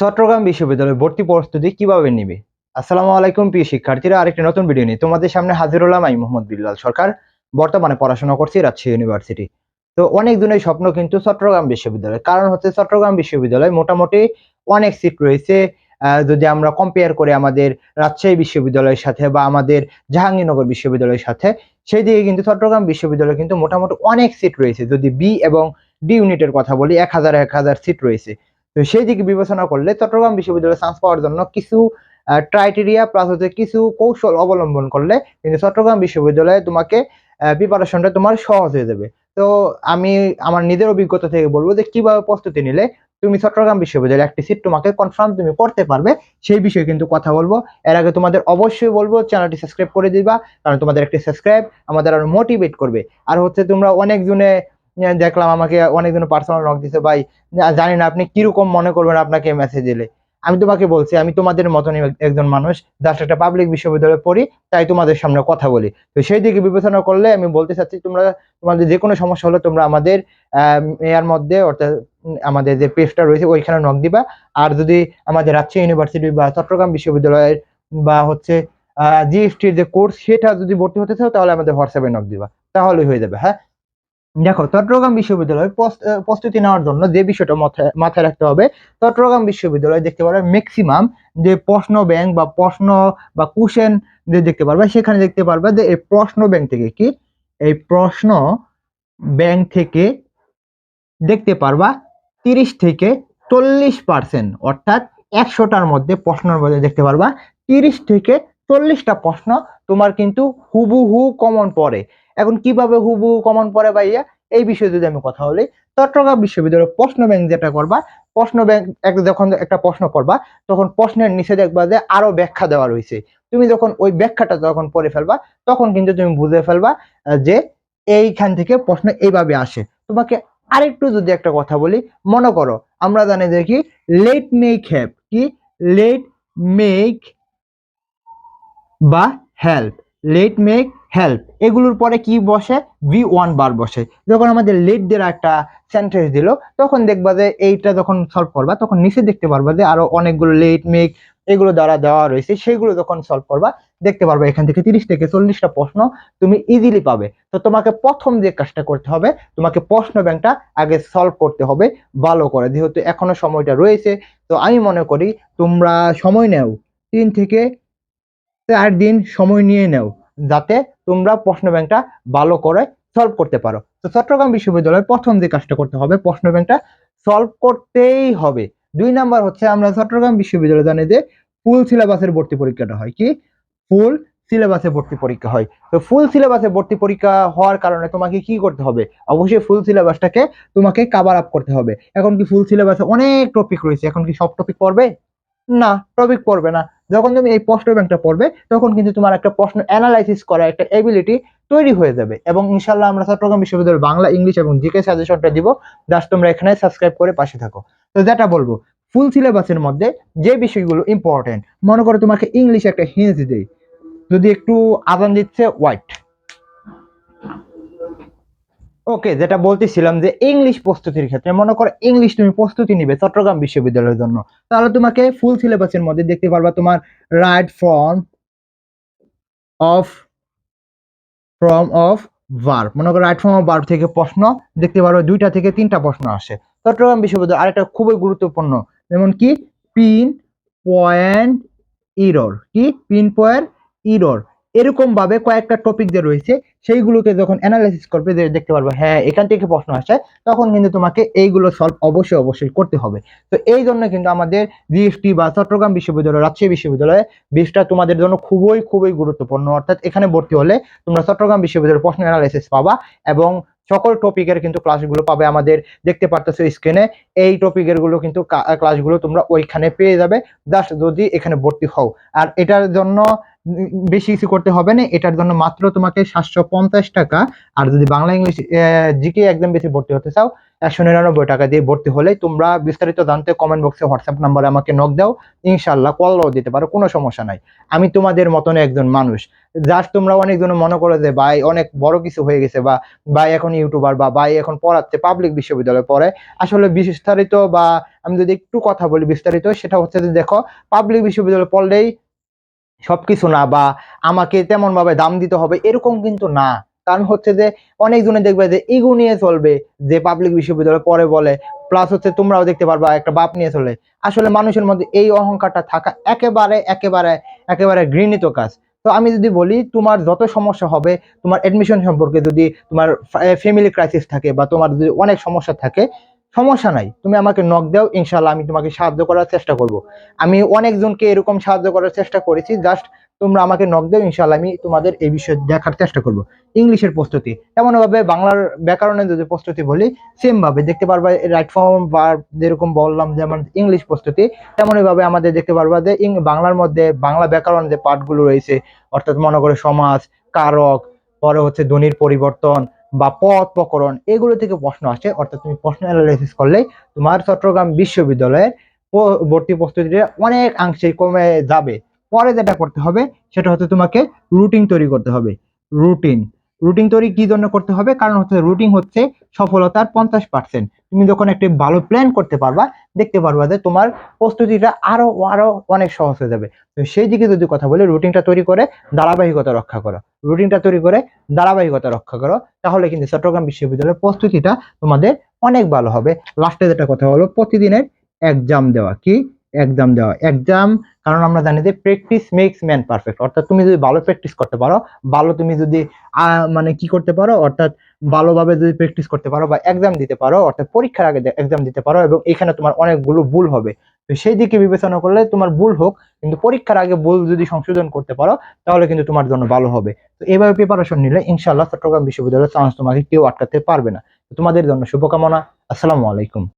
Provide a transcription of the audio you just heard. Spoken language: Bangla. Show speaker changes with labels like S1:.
S1: চট্টগ্রাম বিশ্ববিদ্যালয়ে ভর্তি প্রস্তুতি কীভাবে নিবে? আসসালামু আলাইকুম, প্রিয় শিক্ষার্থীরা, আরেকটি নতুন ভিডিও নিয়ে তোমাদের সামনে হাজির হলাম আমি মোহাম্মদ বিল্লাল সরকার। বর্তমানে পড়াশোনা করছি রাজশাহী ইউনিভার্সিটি তো অনেক দিনের স্বপ্ন কিন্তু চট্টগ্রাম বিশ্ববিদ্যালয়। কারণ হচ্ছে চট্টগ্রাম বিশ্ববিদ্যালয় মোটামুটি অনেক সিট রয়েছে। যদি আমরা কম্পেয়ার করি আমাদের রাজশাহী বিশ্ববিদ্যালয়ের সাথে বা আমাদের জাহাঙ্গীরনগর বিশ্ববিদ্যালয়ের সাথে, সেই দিকে কিন্তু চট্টগ্রাম বিশ্ববিদ্যালয়ে কিন্তু মোটামুটি অনেক সিট রয়েছে। যদি বি এবং ডি ইউনিটের কথা বলি, এক হাজার এক হাজার সিট রয়েছে। তো সেই দিকে বিবেচনা করলে চট্টগ্রাম বিশ্ববিদ্যালয়ে চান্স পাওয়ার জন্য কিছু ক্রাইটেরিয়া প্লাস হচ্ছে কিছু কৌশল অবলম্বন করলে কিন্তু চট্টগ্রাম বিশ্ববিদ্যালয়ে তোমাকে প্রিপারেশনটা তোমার সহজ হয়ে যাবে। তো আমি আমার নিজের অভিজ্ঞতা থেকে বলব যে কীভাবে প্রস্তুতি নিলে তুমি চট্টগ্রাম বিশ্ববিদ্যালয়ে একটি সিট তোমাকে কনফার্ম তুমি করতে পারবে সেই বিষয়ে কিন্তু কথা বলব। এর আগে তোমাদের অবশ্যই বলব চ্যানেলটি সাবস্ক্রাইব করে দিবা কারণ তোমাদের একটি সাবস্ক্রাইব আমাদের আরও মোটিভেট করবে। আর হচ্ছে তোমরা অনেকজনে আহ, দেখলাম আমাকে অনেকজনে পার্সোনাল নক দিছে। ভাই জানি না, আপনি কীরকম মনে করবেন আপনাকে মেসেজ দিলে? আমি তোমাকে বলছি, আমি তোমাদের মতনই একজন মানুষ। জাস্ট একটা পাবলিক বিশ্ববিদ্যালয়ে পড়ি, তাই তোমাদের সামনে কথা বলি। তো সেই দিকে বিবেচনা করলে আমি বলতে চাচ্ছি, তোমরা, তোমাদের যে কোনো সমস্যা হলে তোমরা আমাদের এর মধ্যে, অর্থাৎ আমাদের যে পেজটা রয়েছে, ওইখানে নক দিবা। আর যদি আমাদের রাজশাহী ইউনিভার্সিটি বা চট্টগ্রাম বিশ্ববিদ্যালয়ের বা হচ্ছে জিএসটির যে কোর্স সেটা যদি ভর্তি হতে চাও, তাহলে আমাদের হোয়াটসঅ্যাপে নক দিবা। তাহলেই হয়ে যাবে হ্যাঁ? দেখো, চট্টগ্রাম বিশ্ববিদ্যালয়ে প্রস- প্রস্তুতি নেওয়ার জন্য যে বিষয়টা মাথায় রাখতে হবে, চট্টগ্রাম বিশ্ববিদ্যালয়ে দেখতে পারবে ম্যাক্সিমাম যে প্রশ্ন ব্যাংক বা প্রশ্ন বা কোশ্চেন যে দেখতে পারবে, সেখানে দেখতে পারবে যে এই প্রশ্ন ব্যাংক থেকে কি? এই প্রশ্ন ব্যাংক থেকে দেখতে পারবা তিরিশ থেকে চল্লিশ পার্সেন্ট অর্থাৎ একশোটার মধ্যে প্রশ্নের মধ্যে দেখতে পারবা তিরিশ থেকে চল্লিশটা প্রশ্ন তোমার কিন্তু হুবহু কমন পড়ে। এখন কীভাবে হুবহু কমন পড়ে ভাইয়া এই বিষয়ে যদি আমি কথা বলি, চট্টগ্রাম বিশ্ববিদ্যালয়ের প্রশ্ন ব্যাংক যেটা করবা, প্রশ্ন ব্যাংক যখন একটা প্রশ্ন করবা তখন প্রশ্নের নিচে দেখবা যে আরও ব্যাখ্যা দেওয়া রয়েছে। তুমি যখন ওই ব্যাখ্যাটা যখন পড়ে ফেলবা, তখন কিন্তু তুমি বুঝে ফেলবা যে এইখান থেকে প্রশ্ন এইভাবে আসে। তোমাকে আরেকটু যদি একটা কথা বলি, মনে করো, আমরা জানি কি লেট মেক হ্যাভ কি? লেট মেক বা হেল্প লেট মেক হেল্প এগুলোর পরে কি বসে? ভি ওয়ান বার বসে। যখন আমাদের লেট দেওয়ার একটা সেন্টেন্স দিল, তখন দেখবা যে এইটা যখন সলভ করবা, তখন নিচে দেখতে পারবা যে আরও অনেকগুলো লেট মেক এগুলো দ্বারা দেওয়া রয়েছে, সেগুলো যখন সলভ করবা, দেখতে পারবা এখান থেকে তিরিশ থেকে চল্লিশটা প্রশ্ন তুমি ইজিলি পাবে। তো তোমাকে প্রথম যে কাজটা করতে হবে, তোমাকে প্রশ্ন ব্যাংকটা আগে সলভ করতে হবে, ভালো করে। যেহেতু এখনও সময়টা রয়েছে, তো আমি মনে করি তোমরা সময় নেও। তিন থেকে চার দিন সময় নিয়ে নেও, যাতে তোমরা প্রশ্ন ব্যাংকটা ভালো করে সলভ করতে পারো। তো চট্টগ্রাম বিশ্ববিদ্যালয়ের প্রথম যে কাজটা করতে হবে, প্রশ্ন ব্যাংকটা সলভ করতেই হবে। দুই নাম্বার হচ্ছে, আমরা চট্টগ্রাম বিশ্ববিদ্যালয়ে জানি যে ফুল সিলেবাসের ভর্তি পরীক্ষাটা হয় কি? ফুল সিলেবাসে ভর্তি পরীক্ষা হয়। তো ফুল সিলেবাসে ভর্তি পরীক্ষা হওয়ার কারণে তোমাকে কি করতে হবে? অবশ্যই ফুল সিলেবাসটাকে তোমাকে কাভার আপ করতে হবে। এখন কি ফুল সিলেবাসে অনেক টপিক রয়েছে? এখন কি সব টপিক পড়বে? না টপিক পড়বে না। যখন তুমি এই প্রশ্ন ব্যাংকটা পড়বে, তখন কিন্তু তোমার একটা প্রশ্ন অ্যানালাইসিস করার একটা এবিলিটি তৈরি হয়ে যাবে। এবং ইনশাল্লাহ আমরা চট্টগ্রাম বিশ্ববিদ্যালয়ের বাংলা, ইংলিশ এবং জিকে সাজেশনটা দিব। জাস্ট তোমরা এখানে সাবস্ক্রাইব করে পাশে থাকো। তো যেটা বলব ফুল সিলেবাসের মধ্যে যে বিষয়গুলো ইম্পর্টেন্ট মনে করো তোমাকে ইংলিশ একটা হিন্স দেই যদি একটু আদান দিচ্ছে হোয়াইট ওকে যেটা বলতেছিলাম যে ইংলিশ প্রস্তুতির ক্ষেত্রে, মনে করো ইংলিশ তুমি প্রস্তুতি নিবে চট্টগ্রাম বিশ্ববিদ্যালয়ের জন্য, তাহলে তোমাকে ফুল সিলেবাসের মধ্যে দেখতে পারবা তোমার right form of form of verb মনে করো রাইট ফর্ম অফ ভার্ব থেকে প্রশ্ন, দেখতে পারবে দুইটা থেকে তিনটা প্রশ্ন আসে। চট্টগ্রাম বিশ্ববিদ্যালয় আরেকটা খুবই গুরুত্বপূর্ণ, যেমন কি? পিন পয়েন্ট ইরর কি? পিন পয়েন্ট ইরর এরকম ভাবে কয়েকটা টপিক যে রয়েছে, সেইগুলোকে যখন অ্যানালাইসিস করবে দেখতে পারবে হ্যাঁ এখান থেকে প্রশ্ন আসে তখন কিন্তু তোমাকে এইগুলো সলভ অবশ্যই অবশ্যই করতে হবে। তো এই জন্য কিন্তু আমাদের জিএসটি বা চট্টগ্রাম বিশ্ববিদ্যালয়, রাজশাহী বিশ্ববিদ্যালয়ে বিষটা তোমাদের জন্য খুবই খুবই গুরুত্বপূর্ণ। অর্থাৎ এখানে ভর্তি হলে তোমরা চট্টগ্রাম বিশ্ববিদ্যালয়ের প্রশ্ন অ্যানালাইসিস পাবা এবং সকল টপিকের কিন্তু ক্লাসগুলো পাবে আমাদের, দেখতে পারতেছো স্ক্রিনে এই টপিকেরগুলো কিন্তু ক্লাসগুলো তোমরা ওইখানে পেয়ে যাবে। জাস্ট যদি এখানে ভর্তি হও। আর এটার জন্য বেশি কিছু করতে হবে না, এটার জন্য মাত্র তোমাকে সাতশো পঞ্চাশ টাকা। আর যদি বাংলা ইংলিশ জিকে একদম বেশি ভর্তি হতে চাও, একশো নিরানব্বই টাকা দিয়ে ভর্তি হলে তোমরা বিস্তারিত জানতে কমেন্ট বক্সে হোয়াটসঅ্যাপ নাম্বারে আমাকে নক দাও ইনশাল্লাহ কলও দিতে পারো, কোনো সমস্যা নাই। আমি তোমাদের মতন একজন মানুষ। জাস্ট তোমরা অনেকজন মনে করো যে, ভাই, অনেক বড় কিছু হয়ে গেছে বা, ভাই এখন ইউটিউবার বা, ভাই এখন পড়াচ্ছে পাবলিক বিশ্ববিদ্যালয়ে পড়ে। আসলে বিস্তারিত বা, আমি যদি একটু কথা বলি বিস্তারিত, সেটা হচ্ছে যে, দেখো পাবলিক বিশ্ববিদ্যালয়ে পড়লেই সবকিছু না বা আমাকে তেমন ভাবে দাম দিতে হবে এরকম কিন্তু না। কারণ হচ্ছে যে অনেকজনে দেখবে যে ইগো নিয়ে চলবে, যে পাবলিক বিশ্ববিদ্যালয় পরে বলে প্লাস হচ্ছে তোমরাও দেখতে পারবা একটা বাপ নিয়ে চলে। আসলে মানুষের মধ্যে এই অহংকারটা থাকা একেবারে একেবারে একেবারে ঘৃণিত কাজ। তো আমি যদি বলি, তোমার যত সমস্যা হবে, তোমার অ্যাডমিশন সম্পর্কে যদি তোমার ফ্যামিলি ক্রাইসিস থাকে বা তোমার যদি অনেক সমস্যা থাকে সমস্যা নাই। তুমি আমাকে নক দাও ইনশাল্লাহ আমি তোমাকে সাহায্য করার চেষ্টা করব। আমি অনেকজনকে এরকম সাহায্য করার চেষ্টা করেছি জাস্ট তোমরা আমাকে নক দাও ইনশাল্লাহ আমি তোমাদের এই বিষয়ে দেখার চেষ্টা করব। ইংলিশের প্রস্তুতি তেমন ভাবে বাংলার ব্যাকরণের যদি প্রস্তুতি বলি সেমভাবে দেখতে পারবা রাইট ফর্ম বা যেরকম বললাম, যেমন ইংলিশ প্রস্তুতি তেমনই ভাবে আমাদের দেখতে পারবা যে বাংলার মধ্যে বাংলা ব্যাকরণ যে পাঠগুলো রয়েছে, অর্থাৎ মনে করে সমাজ, কারক, পরে হচ্ছে ধ্বনির পরিবর্তন বা পথ প্রকরণ এগুলো থেকে প্রশ্ন আসে। অর্থাৎ তুমি প্রশ্ন অ্যানালাইসিস করলে তোমার চট্টগ্রাম বিশ্ববিদ্যালয়ের ভর্তি প্রস্তুতিটা অনেক অংশে কমে যাবে। পরে যেটা করতে হবে, সেটা হচ্ছে তোমাকে রুটিন তৈরি করতে হবে। রুটিন রুটিন তৈরি কি জন্য করতে হবে? কারণ হচ্ছে রুটিন হচ্ছে সফলতার পঞ্চাশ পার্সেন্ট তুমি যখন একটি ভালো প্ল্যান করতে পারবা, দেখতে পারবা যে তোমার প্রস্তুতিটা আরও আরও অনেক সহজ হয়ে যাবে। তো সেই দিকে যদি কথা বলি, রুটিনটা তৈরি করে ধারাবাহিকতা রক্ষা করো। রুটিনটা তৈরি করে ধারাবাহিকতা রক্ষা করো, তাহলে কিন্তু চট্টগ্রাম বিশ্ববিদ্যালয়ের প্রস্তুতিটা তোমাদের অনেক ভালো হবে। লাস্টে যেটা কথা হলো প্রতিদিনের এক্সাম দেওয়া। কি? এক্সাম দেওয়া এক্সাম কারণ আমরা জানি যে প্র্যাকটিস মেক্স ম্যান পারফেক্ট অর্থাৎ তুমি যদি ভালো প্র্যাকটিস করতে পারো, ভালো তুমি যদি মানে কি করতে পারো, অর্থাৎ ভালোভাবে যদি প্র্যাকটিস করতে পারো বা এক্সাম দিতে পারো, অর্থাৎ পরীক্ষার আগে এক্সাম দিতে পারো এবং এখানে তোমার অনেকগুলো ভুল হবে। তো সেই দিকে বিবেচনা করলে তোমার ভুল হোক, কিন্তু পরীক্ষার আগে ভুল যদি সংশোধন করতে পারো, তাহলে কিন্তু তোমার জন্য ভালো হবে। তো এইভাবে প্রিপারেশন নিলে ইনশাআল্লাহ চট্টগ্রাম বিশ্ববিদ্যালয়ের চান্স তোমাকে কেউ আটকাতে পারবে না। তোমাদের জন্য শুভকামনা, আসসালামু আলাইকুম।